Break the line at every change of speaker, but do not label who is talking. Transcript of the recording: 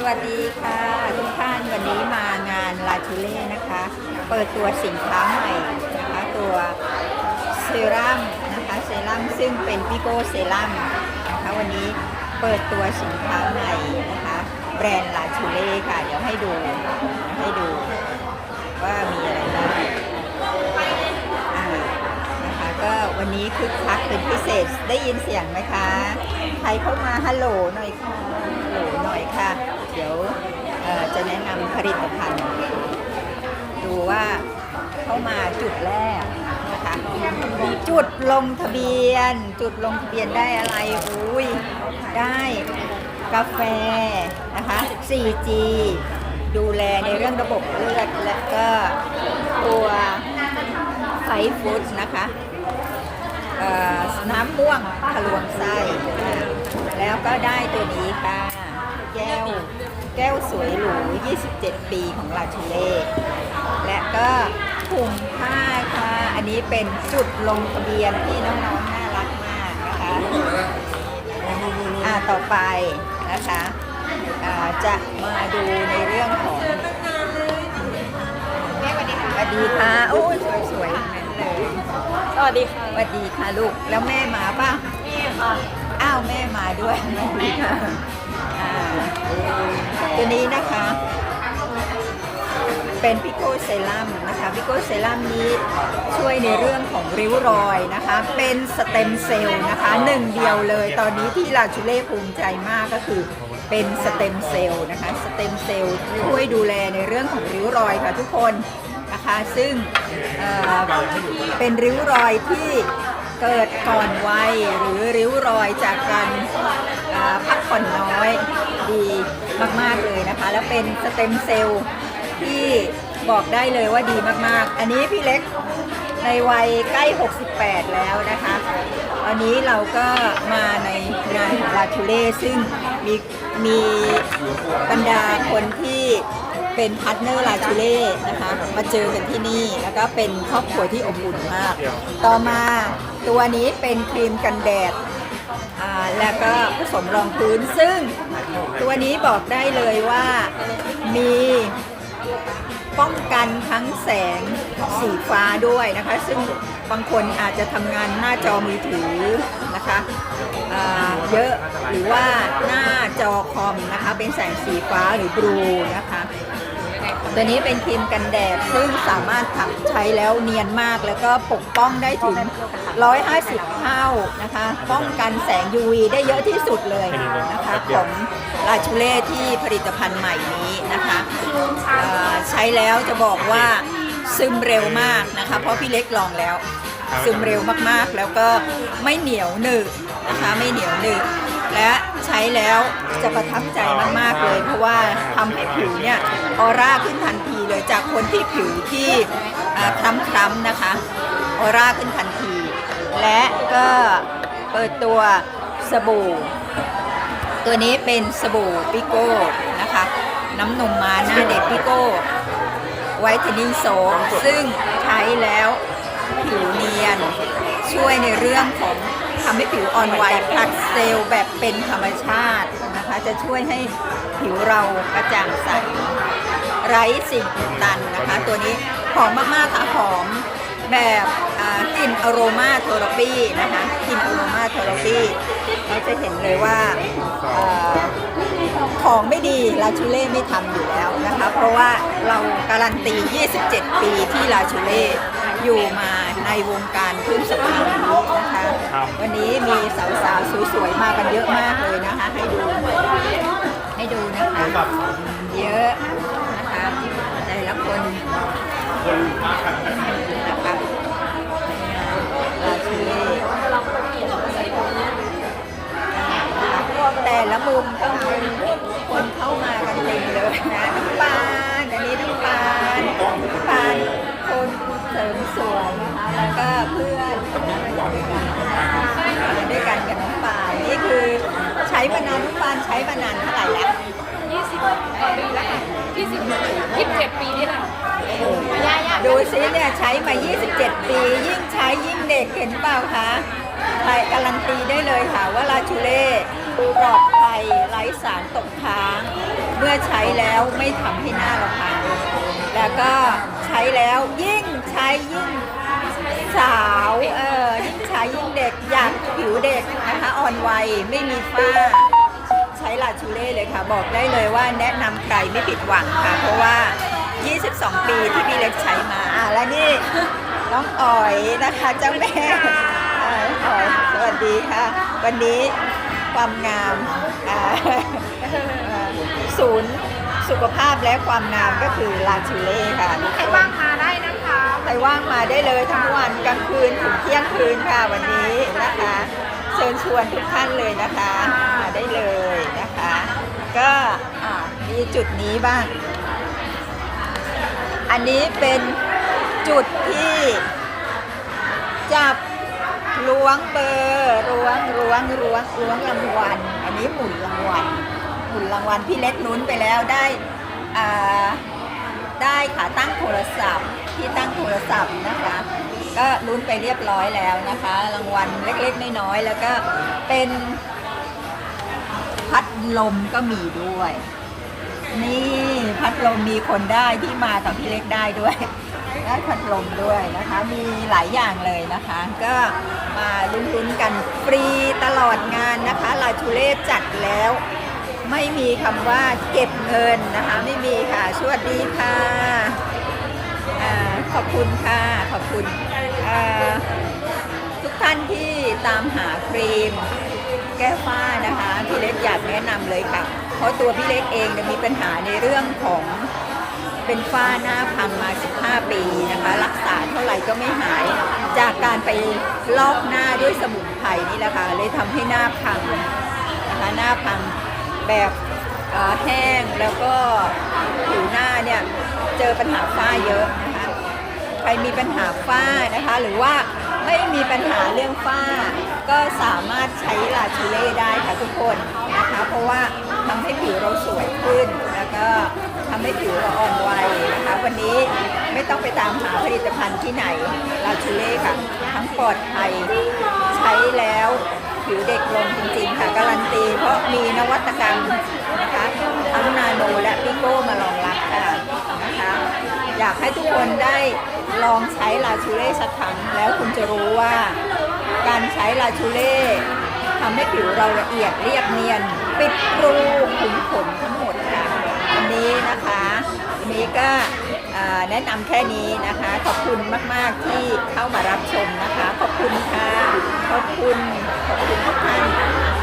สวัสดีค่ะทุกท่านวันนี้มางานลาชูเล่นะคะ เปิดตัวสินค้าใหม่นะคะตัวเซรั่มนะคะเซรั่มซึ่งเป็นพิโกเซรั่มนะคะวันนี้เปิดตัวสินค้าใหม่นะคะแบรนด์ลาชูเล่ค่ะ เดี๋ยวให้ดูให้ดูว่ามีอะไรบ้างนะคะก็วันนี้คึกคักเป็นพิเศษได้ยินเสียงไหมคะ ใครเข้ามาฮัลโหลหน่อยค่ะฮัลโหลหน่อยค่ะ เดี๋ยวจะแนะนำผลิตภัณฑ์ ดูว่าเข้ามาจุดแรกนะคะจุดลงทะเบียน จุดลงทะเบียนได้อะไรอุ้ยได้กาแฟนะคะ 4G ดูแลในเรื่องระบบเลือดและก็ตัวไฟฟูดนะคะน้ำม่วงทะลวงไส้ แล้วก็ได้ตัวนี้ค่ะ แก้วสวยหรู 27 ปีของลาชูเล่และก็ถุงผ้าค่ะ อันนี้เป็นจุดลงทะเบียนที่น้องๆน่ารักมากนะคะอ่าต่อไปนะคะอ่าจะมาดูในเรื่องของสวัสดีค่ะโอ้ยสวยๆทั้งนั้นเลย
สวัสดีค่ะ
สวัสดีค่ะลูกแล้วแม่มาป่ะ
นี่ค่ะ
อ้าวแม่มาด้วยสวัสดีค่ะ ตัวนี้นะคะ เป็นพิโกเซรั่มนะคะพิโกเซรั่มนี้ช่วยในเรื่องของริ้วรอยนะคะ เป็นสเต็มเซลล์นะคะหนึ่งเดียวเลย ตอนนี้ที่ลาชูเล่ภูมิใจมากก็คือเป็นสเต็มเซลล์นะคะสเต็มเซลล์ช่วยดูแลในเรื่องของริ้วรอยค่ะทุกคนนะคะซึ่งเเป็นริ้วรอยที่เกิดก่อนวัยหรือริ้วรอยจากการพักผ่อนน้อยดี มาก ๆ เลยนะคะ แล้วเป็นสเต็มเซลล์ที่บอกได้เลยว่าดีมาก ๆ อันนี้พี่เล็กในวัยใกล้ 68 แล้วนะคะวันนี้เราก็มาในงานลาทูเล่ซึ่งมีมีบรรดาคนที่เป็นพาร์ทเนอร์ลาทูเล่นะคะ มาเจอกันที่นี่ แล้วก็เป็นครอบครัวที่อบอุ่นมาก ต่อมาตัวนี้เป็นครีมกันแดดอ่าแล้วก็ผสมรองพื้นซึ่ง วันนี้บอกได้เลยว่ามีป้องกันทั้งแสงสีฟ้าด้วยนะคะ ซึ่งบางคนอาจจะทำงานหน้าจอมือถือนะคะเยอะหรือว่าหน้าจอคอมนะคะ เป็นแสงสีฟ้าหรือบลูนะคะ ตัวนี้เป็นครีมกันแดดซึ่งสามารถทำใช้แล้วเนียนมากแล้วก็ปกป้องได้ถึง 150 เท่านะคะ ป้องกันแสง UV ได้เยอะที่สุดเลยนะคะ ของลาชูเล่ที่ผลิตภัณฑ์ใหม่นี้นะคะเอ่อใช้แล้วจะบอกว่าซึมเร็วมากนะคะ เพราะพี่เล็กลองแล้ว ซึมเร็วมากๆ แล้วก็ไม่เหนียวหนึบนะคะไม่เหนียวหนึบ และใช้แล้วจะประทับใจมาก ๆ เลย เพราะว่าทำให้ผิวเนี่ยออร่าขึ้นทันทีเลยจากคนที่ผิวที่คล้ำๆนะคะออร่าขึ้นทันที และก็เปิดตัวสบู่ ตัวนี้เป็นสบู่ปิโก้นะคะ น้ำนมมาหน้าเด็กปิโก้ไวท์เทนนิ่งโซซึ่งใช้แล้วผิวเนียนช่วยในเรื่องของ ทำให้ผิวอ่อนวัยผลัดเซลล์แบบเป็นธรรมชาตินะคะ จะช่วยให้ผิวเรากระจ่างใส ไร้สิ่งอุดตันนะคะ ตัวนี้หอมมากๆค่ะหอมแบบกลิ่นอโรมาเทอราปีนะคะกลิ่นอโรมาเทอราปีเราจะเห็นเลยว่าอของไม่ดีลาชูเล่ไม่ทำอยู่แล้วนะคะ เพราะว่าเราการันตี 27 ปีที่ลาชูเล่ อยู่มาในวงการเครื่องสำอางนี้นะคะวันนี้มีสาวๆสวยๆมากันเยอะมากเลยนะคะ ให้ดู ให้ดูนะคะ เยอะนะคะแต่ละคนนะคะราชีแต่ละมุมก็มีคนเข้ามากันเต็มเลยนะ ริมสวยนะคะแล้วก็เพื่อนนะคะมาด้วยกันกับน้ำปานนี่คือใช้มานานน้ำปานใช้มานานเท่าไหร่แล้ว
20กว่าปีแล้วค่ะ20 27 ปีนี่แหละย่าย่า
ดูซิเนี่ยใช้มา 27 ปี ยิ่งใช้ยิ่งเด็กเห็นเปล่าคะใครการันตีได้เลยค่ะว่าลาชูเล่ปลอดภัยไร้สารตกค้าง เมื่อใช้แล้วไม่ทำให้หน้าเราพัง แล้วก็ใช้แล้วยิ่งใช้ยิ่งสาวเออยิ่งใช้ยิ่งเด็กอยากผิวเด็กนะคะอ่อนวัยไม่มีฝ้า ใช้ลาชูเล่เลยค่ะ บอกได้เลยว่าแนะนำใครไม่ผิดหวังค่ะ เพราะว่า 22 ปีที่พี่เล็กใช้มาอะและนี่น้องอ๋อยนะคะเจ้าแม่อ๋อยสวัสดีค่ะ วันนี้ความงามศูนย์ สุขภาพและความงามก็คือลาชูเล่ค่ะ
ใครว่างมาได้นะคะ
ใครว่างมาได้เลยทั้งวันกลางคืนถึงเที่ยงคืนค่ะวันนี้นะคะ เชิญชวนทุกท่านเลยนะคะมาได้เลยนะคะ ก็อ่ามีจุดนี้บ้าง อันนี้เป็นจุดที่จับล้วงเบอร์ล้วงล้วงล้วงล้วงรางวัลอันนี้หมุนรางวัล หมุนรางวัลพี่เล็กลุ้นไปแล้วได้ได้ขาตั้งโทรศัพท์ที่ตั้งโทรศัพท์นะคะ ก็ลุ้นไปเรียบร้อยแล้วนะคะ รางวัลเล็กๆน้อยๆแล้วก็เป็นพัดลมก็มีด้วย นี่พัดลมมีคนได้ที่มากับพี่เล็กได้ด้วยได้พัดลมด้วยนะคะ มีหลายอย่างเลยนะคะ ก็มาลุ้นๆกันฟรีตลอดงานนะคะลาชูเล่จัดแล้ว ไม่มีคำว่าเก็บเงินนะคะ ไม่มีค่ะสวัสดีค่ะอ่าขอบคุณค่ะขอบคุณทุกท่านที่ตามหาครีม แก้ฝ้านะคะพี่เล็กอยากแนะนำเลยค่ะ เพราะตัวพี่เล็กเองมีปัญหาในเรื่องของเป็นฝ้าหน้าพังมา 15 ปีนะคะ รักษาเท่าไหร่ก็ไม่หาย จากการไปลอกหน้าด้วยสมุนไพรนี่แหละค่ะเลยทำให้หน้าพังนะคะหน้าพัง แบบแห้งแล้วก็ผิวหน้าเนี่ยเจอปัญหาฝ้าเยอะนะคะใครมีปัญหาฝ้านะคะ หรือว่าไม่มีปัญหาเรื่องฝ้า ก็สามารถใช้ลาชูเล่ได้ค่ะทุกคนนะคะ เพราะว่าทำให้ผิวเราสวยขึ้น แล้วก็ทำให้ผิวเราอ่อนวัยนะคะ วันนี้ไม่ต้องไปตามหาผลิตภัณฑ์ที่ไหนลาชูเล่ค่ะ ทั้งปลอดภัยใช้แล้ว ผิวเด็กลงจริงๆค่ะการันตีเพราะมีนวัตกรรมนะคะทั้งนาโนและปิโก้มารองรับค่ะนะคะอยากให้ทุกคนได้ลองใช้ลาชูเล่สักครั้งแล้วคุณจะรู้ว่า การใช้ลาชูเล่ทำให้ผิวเราละเอียดเรียบเนียน ปิดรูขุมขนทั้งหมดค่ะวันนี้นะคะวันนี้ก็ แนะนำแค่นี้นะคะ ขอบคุณมาก ๆ ที่เข้ามารับชมนะคะ ขอบคุณค่ะ ขอบคุณ ขอบคุณทุกท่าน